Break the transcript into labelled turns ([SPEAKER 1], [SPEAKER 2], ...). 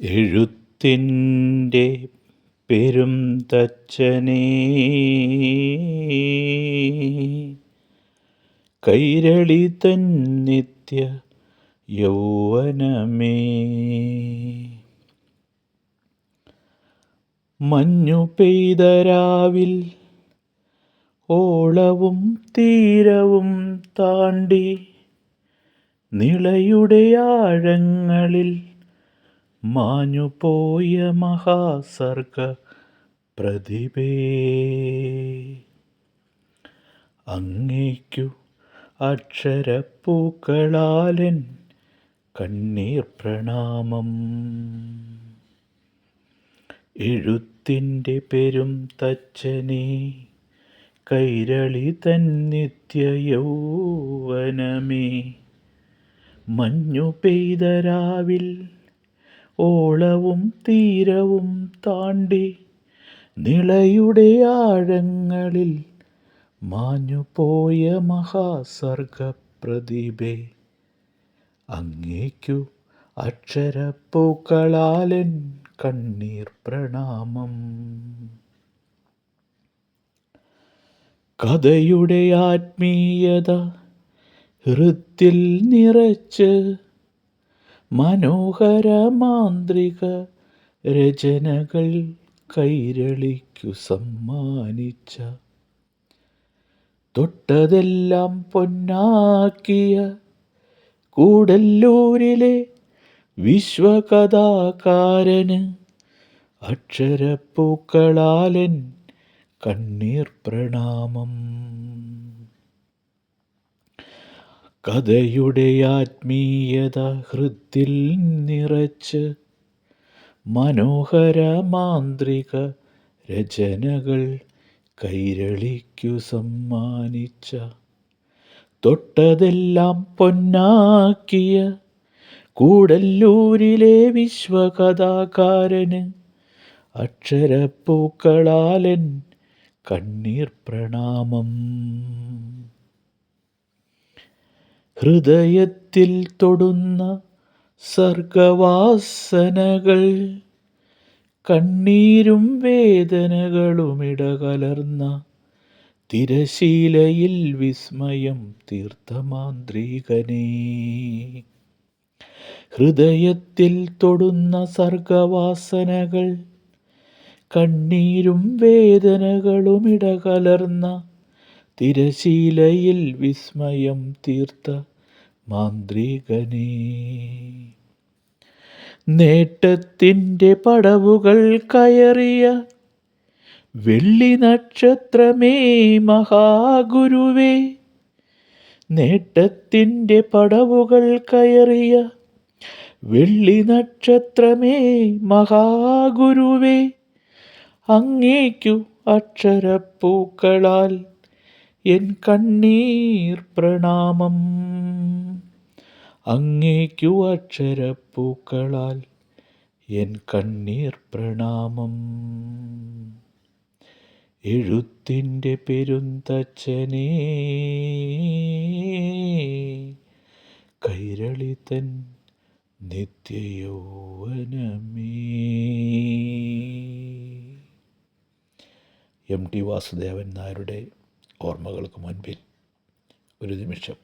[SPEAKER 1] എഴുത്തിന്റെ പെരും തച്ചനേ. കൈരളി തന്നിത്യ യൗവനമേ. മഞ്ഞു പെയ്ത രാവിൽ ഓളവും തീരവും താണ്ടി നിളയുടെ ആഴങ്ങളിൽ മാഞ്ഞുപോയ മഹാസർഗ പ്രതിഭേ. അങ്ങേക്കു അക്ഷരപ്പൂക്കളാലൻ കണ്ണീർ പ്രണാമം. എഴുത്തിന്റെ പെരും തച്ചനെ കൈരളി തൻ നിത്യ യൗവനമേ മഞ്ഞു പെയ്ത രാവിൽ ഓളവും തീരവും താണ്ടി നിളയുടെ ആഴങ്ങളിൽ മാഞ്ഞുപോയ മഹാസർഗപ്രതിഭേ അങ്ങേക്കു അക്ഷരപ്പൂക്കളാലൻ കണ്ണീർ പ്രണാമം. കഥയുടെ ആത്മീയത ഹൃത്തിൽ നിറച്ച് മനോഹര മാന്ത്രിക രചനകൾ കൈരളിക്കു സമ്മാനിച്ച. തൊട്ടതെല്ലാം പൊന്നാക്കിയ കൂടല്ലൂരിലെ വിശ്വകഥാകാരന് അക്ഷരപ്പൂക്കളാലൻ കണ്ണീർ പ്രണാമം. കഥയുടെ ആത്മീയത ഹൃത്തിൽ നിറച്ച് മനോഹര മാന്ത്രിക രചനകൾ കൈരളിക്കു സമ്മാനിച്ച തൊട്ടതെല്ലാം പൊന്നാക്കിയ കൂടല്ലൂരിലെ വിശ്വകഥാകാരന് അക്ഷരപ്പൂക്കളാലൻ കണ്ണീർ പ്രണാമം. ഹൃദയത്തിൽ തൊടുന്ന സർഗവാസനകൾ കണ്ണീരും വേദനകളുമിടകലർന്ന തിരശീലയിൽ വിസ്മയം തീർത്ഥമാന്ത്രികനേ. ഹൃദയത്തിൽ തൊടുന്ന സർഗവാസനകൾ കണ്ണീരും വേദനകളുമിടകലർന്ന തിരശീലയിൽ വിസ്മയം തീർത്ത മാന്ത്രികനേ. നേട്ടത്തിന്റെ പടവുകൾ കയറിയ വെള്ളി നക്ഷത്രമേ മഹാഗുരുവേ. നേട്ടത്തിന്റെ പടവുകൾ കയറിയ വെള്ളി നക്ഷത്രമേ മഹാഗുരുവേ. അങ്ങേക്കു അക്ഷരപ്പൂക്കളാൽ എൻ കണ്ണീർ പ്രണാമം. അങ്ങേക്കു അക്ഷരപ്പൂക്കളാൽ എൻ കണ്ണീർ പ്രണാമം. എഴുത്തിന്റെ പെരുന്തച്ഛനേ കൈരളിതൻ നിത്യയൗവനമേ. എം ടി വാസുദേവൻ നായരുടെ ഓർമ്മകൾക്ക് മുൻപിൽ ഒരു നിമിഷം